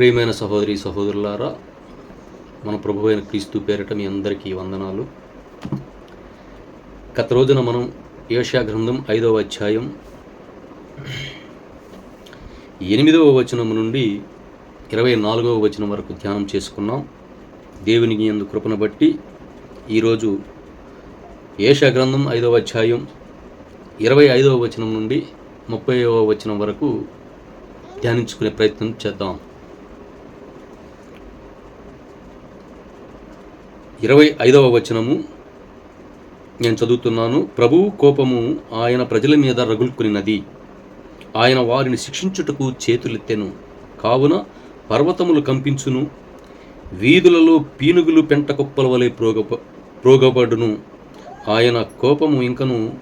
ప్రియమైన సహోదరి సహోదరులారా మన ప్రభు అయిన క్రీస్తు పేరిట మీ అందరికీ వందనాలు. గత రోజున మనం యోషా గ్రంథం ఐదవ అధ్యాయం ఎనిమిదవ వచనం నుండి ఇరవై నాలుగవ వచనం వరకు ధ్యానం చేసుకున్నాం. దేవునికి ఎందు కృపను బట్టి ఈరోజు యేషా గ్రంథం ఐదవ అధ్యాయం ఇరవై ఐదవ వచనం నుండి ముప్పైవ వచనం వరకు ధ్యానించుకునే ప్రయత్నం చేద్దాం. ఇరవై ఐదవ వచనము. నేను చదువుతున్నాను. ప్రభువు కోపము ఆయన ప్రజల మీద రగులుకునినది. ఆయన వారిని శిక్షించుటకు చేతులెత్తెను. కావున పర్వతములు కంపించును. వీధులలో పీనుగులు పెంట కుప్పల వలె ప్రోగ ప్రోగబడును. ఆయన కోపము ఇంకను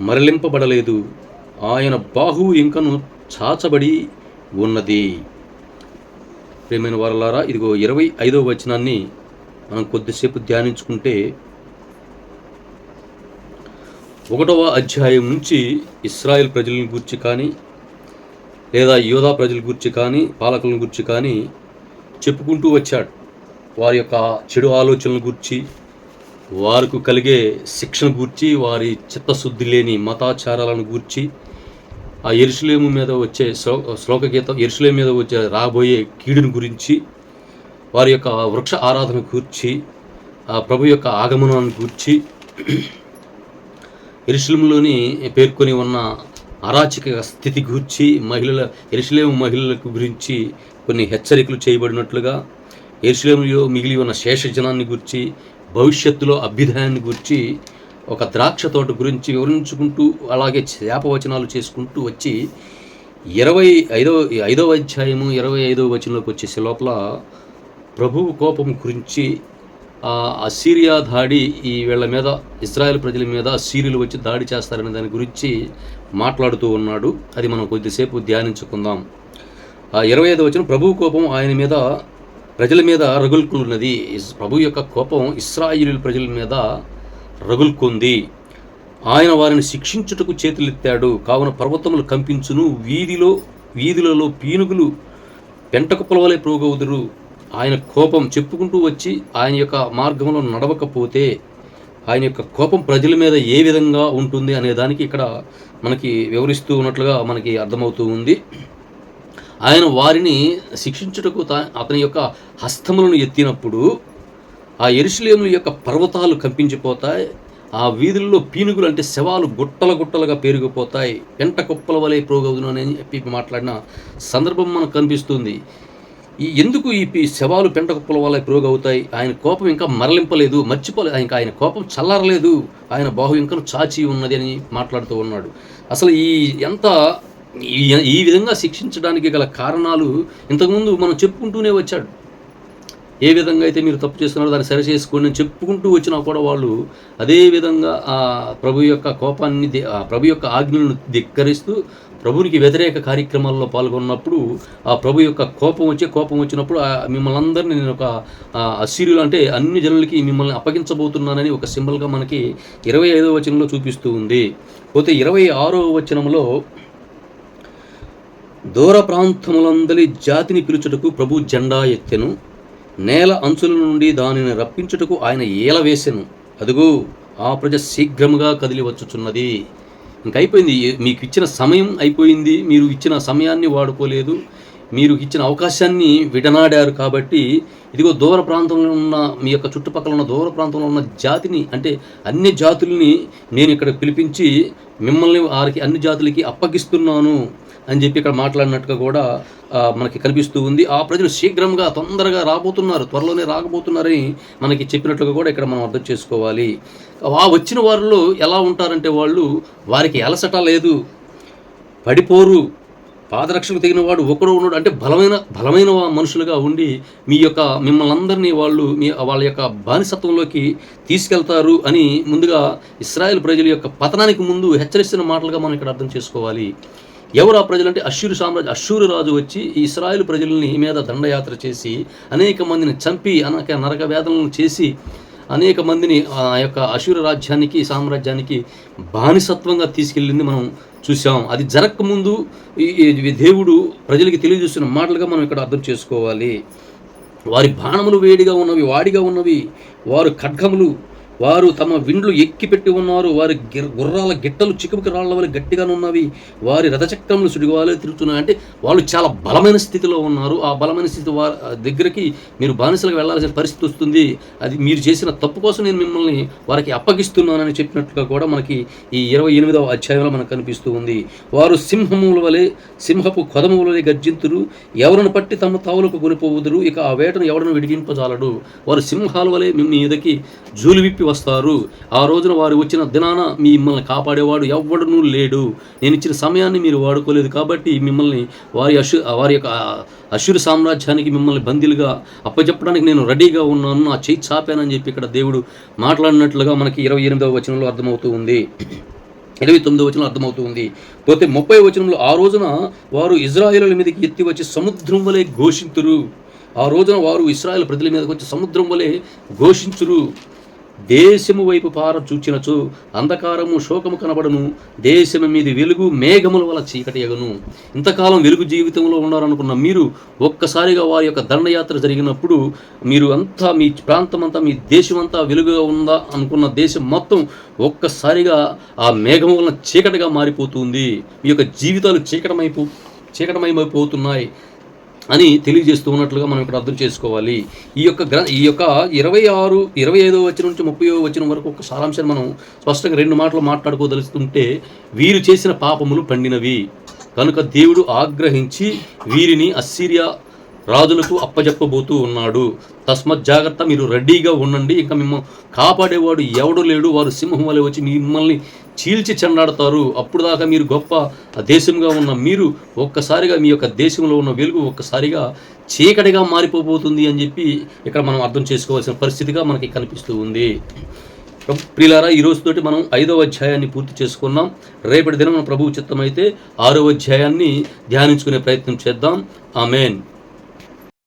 మరలింపబడలేదు. ఆయన బాహువు ఇంకను చాచబడి ఉన్నది. ప్రేమైన వారలారా ఇదిగో ఇరవై ఐదవ వచనాన్ని మనం కొద్దిసేపు ధ్యానించుకుంటే ఒకటవ అధ్యాయం నుంచి ఇస్రాయెల్ ప్రజలను గురించి కానీ లేదా యోధా ప్రజల గురించి కానీ పాలకులను గురించి కానీ చెప్పుకుంటూ వచ్చాడు. వారి యొక్క చెడు ఆలోచనల గురించి వారికి కలిగే శిక్షణ గూర్చి వారి చిత్తశుద్ధి లేని మతాచారాలను గూర్చి ఆ ఎరుసలేము మీద వచ్చే శ్లో శ్లోక గీతం ఎరుసలేము మీద వచ్చే రాబోయే కీడుని గురించి వారి యొక్క వృక్ష ఆరాధన గూర్చి ఆ ప్రభు యొక్క ఆగమనాన్ని గూర్చి ఎరుసలంలోని పేర్కొని ఉన్న అరాచక స్థితి గురించి మహిళల ఎరుసలేము మహిళలకు గురించి కొన్ని హెచ్చరికలు చేయబడినట్లుగా ఎరుసలేములో మిగిలి ఉన్న శేష జనాన్ని గురించి భవిష్యత్తులో అభ్యుదయాన్ని గురించి ఒక ద్రాక్ష తోట గురించి వివరించుకుంటూ అలాగే శాపవచనాలు చేసుకుంటూ వచ్చి ఇరవై ఐదవ ఐదవ అధ్యాయము ఇరవై ఐదవ వచనంలోకి వచ్చేసే లోపల ప్రభువు కోపం గురించి అసీరియా దాడి ఈ వీళ్ళ మీద ఇస్రాయెల్ ప్రజల మీద సీరియలు వచ్చి దాడి చేస్తారనే దాని గురించి మాట్లాడుతూ ఉన్నాడు. అది మనం కొద్దిసేపు ధ్యానించుకుందాం. ఆ ఇరవై ఐదు వచ్చిన ప్రభువు కోపం ఆయన మీద ప్రజల మీద రగులుకున్నది ప్రభు యొక్క కోపం ఇస్రాయిలు ప్రజల మీద రగులుకుంది. ఆయన వారిని శిక్షించుటకు చేతులెత్తాడు. కావున పర్వతములు కంపించును వీధిలో వీధులలో పీనుగులు పెంటకుప్పల వలె ప్రోగవుదురు ఆయన కోపం చెప్పుకుంటూ వచ్చి ఆయన యొక్క మార్గంలో నడవకపోతే ఆయన యొక్క కోపం ప్రజల మీద ఏ విధంగా ఉంటుంది అనే దానికి ఇక్కడ మనకి వివరిస్తూ ఉన్నట్లుగా మనకి అర్థమవుతూ ఉంది. ఆయన వారిని శిక్షించుటకు తా- అతని యొక్క హస్తములను ఎత్తినప్పుడు ఆ ఎరుసలేముల యొక్క పర్వతాలు కంపించిపోతాయి. ఆ వీధుల్లో పీనుగులు అంటే శవాలు గుట్టల గుట్టలుగా పెరిగిపోతాయి పెంట కుప్పల వలె ప్రోగవును అని చెప్పి మాట్లాడిన సందర్భం మనకు కనిపిస్తుంది. ఈ ఎందుకు ఈ పి- శవాలు పెంట కుప్పల వల్ల ప్రోగవుతాయి? ఆయన కోపం ఇంకా మరలింపలేదు మర్చిపోలేదు ఆయన ఆయన కోపం చల్లారలేదు. ఆయన బాహు ఇంకా చాచి ఉన్నది అని మాట్లాడుతూ ఉన్నాడు. అసలు ఈ ఎంత ఈ ఈ విధంగా శిక్షించడానికి గల కారణాలు ఇంతకుముందు మనం చెప్పుకుంటూనే వచ్చాడు. ఏ విధంగా అయితే మీరు తప్పు చేస్తున్నారో దాన్ని సరి చేసుకోండి అని చెప్పుకుంటూ వచ్చినా కూడా వాళ్ళు అదే విధంగా ఆ ప్రభు యొక్క కోపాన్ని ప్రభు యొక్క ఆజ్ఞలను ధిక్కరిస్తూ ప్రభునికి వ్యతిరేక కార్యక్రమాల్లో పాల్గొన్నప్పుడు ఆ ప్రభు యొక్క కోపం వచ్చే కోపం వచ్చినప్పుడు మిమ్మల్ని అందరినీ నేను ఒక అసీరులు అంటే అన్ని జనులకి మిమ్మల్ని అప్పగించబోతున్నానని ఒక సింబల్గా మనకి ఇరవై ఐదవ వచనంలో చూపిస్తూ ఉంది. పోతే ఇరవై ఆరో వచనంలో దూర ప్రాంతములందరి జాతిని పిలుచుటకు ప్రభు జెండా ఎత్తెను. నేల అంచుల నుండి దానిని రప్పించుటకు ఆయన ఏల వేసెను. అదుగో ఆ ప్రజ శీఘ్రముగా కదిలి వచ్చుచున్నది. ఇంక అయిపోయింది మీకు ఇచ్చిన సమయం అయిపోయింది మీరు ఇచ్చిన సమయాన్ని వాడుకోలేదు మీరు ఇచ్చిన అవకాశాన్ని విడనాడారు కాబట్టి ఇదిగో దూర ప్రాంతంలో ఉన్న మీ యొక్క చుట్టుపక్కల ఉన్న దూర ప్రాంతంలో ఉన్న జాతిని అంటే అన్ని జాతుల్ని నేను ఇక్కడ పిలిపించి మిమ్మల్ని వారికి అన్ని జాతులకి అప్పగిస్తున్నాను. అని చెప్పి ఇక్కడ మాట్లాడినట్టుగా కూడా మనకి కనిపిస్తూ ఉంది. ఆ ప్రజలు శీఘ్రంగా తొందరగా రాబోతున్నారు. త్వరలోనే రాకపోతున్నారని మనకి చెప్పినట్లుగా కూడా ఇక్కడ మనం అర్థం చేసుకోవాలి. ఆ వచ్చిన వారిలో ఎలా ఉంటారంటే వాళ్ళు వారికి అలసట లేదు పడిపోరు పాదరక్షకు తగిన వాడు ఒకడు ఉన్నాడు అంటే బలమైన బలమైన మనుషులుగా ఉండి మీ యొక్క మిమ్మల్ని అందరినీ వాళ్ళు మీ వాళ్ళ యొక్క బానిసత్వంలోకి తీసుకెళ్తారు అని ముందుగా ఇస్రాయేల్ ప్రజల యొక్క పతనానికి ముందు హెచ్చరిస్తున్న మాటలుగా మనం ఇక్కడ అర్థం చేసుకోవాలి. ఎవరు ఆ ప్రజలంటే అశ్షూరు సామ్రాజ్యం అశ్షూరు రాజు వచ్చి ఈ ఇస్రాయేల్ ఈ మీద దండయాత్ర చేసి అనేక మందిని చంపి అనేక నరక వేదనలను చేసి అనేక మందిని ఆ యొక్క అశూర రాజ్యానికి సామ్రాజ్యానికి బానిసత్వంగా తీసుకెళ్ళింది మనం చూసాం. అది జరగకముందు ఈ దేవుడు ప్రజలకి తెలియజేస్తున్న మాటలుగా మనం ఇక్కడ అర్థం చేసుకోవాలి. వారి బాణములు వేడిగా ఉన్నవి వాడిగా ఉన్నవి వారు ఖడ్గములు వారు తమ విండ్లు ఎక్కిపెట్టి ఉన్నారు. వారి గుర్రాల గిట్టలు చిక్కుముకి రాళ్ళ వల్ల గట్టిగా ఉన్నవి. వారి రథచక్రములు సుడిగాలే తిరుగుతున్నాయి. అంటే వాళ్ళు చాలా బలమైన స్థితిలో ఉన్నారు. ఆ బలమైన స్థితి వారి దగ్గరికి మీరు బానిసలకు వెళ్ళాల్సిన పరిస్థితి వస్తుంది. అది మీరు చేసిన తప్పు కోసం నేను మిమ్మల్ని వారికి అప్పగిస్తున్నానని చెప్పినట్లుగా కూడా మనకి ఈ ఇరవై ఎనిమిదవ అధ్యాయంలో మనకు కనిపిస్తూ ఉంది. వారు సింహముల వలె సింహపు కొదముల వలె గర్జింతురు. ఎవరిని పట్టి తమ తావులకు కొనిపోవుదురు? ఇక ఆ వేటను ఎవడను విడిగింపజాలడు? వారు సింహాల వలె మీ మీదకి జూలు విప్పి వస్తారు. ఆ రోజున వారు వచ్చిన దినాన మిమ్మల్ని కాపాడేవాడు ఎవ్వడనూ లేడు. నేను ఇచ్చిన సమయాన్ని మీరు వాడుకోలేదు కాబట్టి మిమ్మల్ని వారి అశు వారి యొక్క అశురు సామ్రాజ్యానికి మిమ్మల్ని బందీలుగా అప్పచెప్పడానికి నేను రెడీగా ఉన్నాను. నా చేయి చాపానని చెప్పి ఇక్కడ దేవుడు మాట్లాడినట్లుగా మనకి ఇరవై ఎనిమిదవ వచనంలో అర్థమవుతూ ఉంది. ఇరవై తొమ్మిదో వచనం అర్థమవుతూ ఉంది. పోతే ముప్పై వచనంలో ఆ రోజున వారు ఇజ్రాయేలుల మీదకి ఎత్తి వచ్చి సముద్రం వలె ఘోషింతురు. ఆ రోజున వారు ఇస్రాయేల్ ప్రజల మీదకి వచ్చి సముద్రం వలె ఘోషించురు. దేశము వైపు పార చూచినచు అంధకారము శోకము కనబడను. దేశము మీది వెలుగు మేఘముల వల్ల చీకటి ఎగను. ఇంతకాలం వెలుగు జీవితంలో ఉన్నారనుకున్న మీరు ఒక్కసారిగా వారి యొక్క దండయాత్ర జరిగినప్పుడు మీరు అంతా మీ ప్రాంతం అంతా మీ దేశం అంతా వెలుగుగా ఉందా అనుకున్న దేశం మొత్తం ఒక్కసారిగా ఆ మేఘము వలన చీకటిగా మారిపోతుంది. మీ యొక్క జీవితాలు చీకటమైపో చీకటమైపోతున్నాయి అని తెలియజేస్తూ ఉన్నట్లుగా మనం ఇక్కడ అర్థం చేసుకోవాలి. ఈ యొక్క గ్ర ఈ యొక్క ఇరవై ఆరు ఇరవై ఐదో వచ్చిన నుంచి ముప్పై వచ్చిన వరకు ఒక సారాంశాన్ని మనం స్పష్టంగా రెండు మాటలు మాట్లాడుకోదలుస్తుంటే వీరు చేసిన పాపములు పండినవి. కనుక దేవుడు ఆగ్రహించి వీరిని అస్సిరియా రాజులకు అప్పజెప్పబోతూ ఉన్నాడు. తస్మత్ జాగ్రత్త మీరు రెడీగా ఉండండి. ఇంకా మిమ్మల్ని కాపాడేవాడు ఎవడు లేడు. వారు సింహం వలె వచ్చి మిమ్మల్ని చీల్చి చెండాడతారు అప్పుడు దాకా మీరు గొప్ప దేశంగా ఉన్న మీరు ఒక్కసారిగా మీ యొక్క దేశంలో ఉన్న వెలుగు ఒక్కసారిగా చీకటిగా మారిపోబోతుంది అని చెప్పి ఇక్కడ మనం అర్థం చేసుకోవాల్సిన పరిస్థితిగా మనకి కనిపిస్తూ ఉంది. ప్రియులారా ఈ రోజుతోటి మనం ఐదవ అధ్యాయాన్ని పూర్తి చేసుకున్నాం. రేపటి దినం మన ప్రభువు చిత్తమైతే ఆరో అధ్యాయాన్ని ధ్యానించుకునే ప్రయత్నం చేద్దాం. ఆమెన్.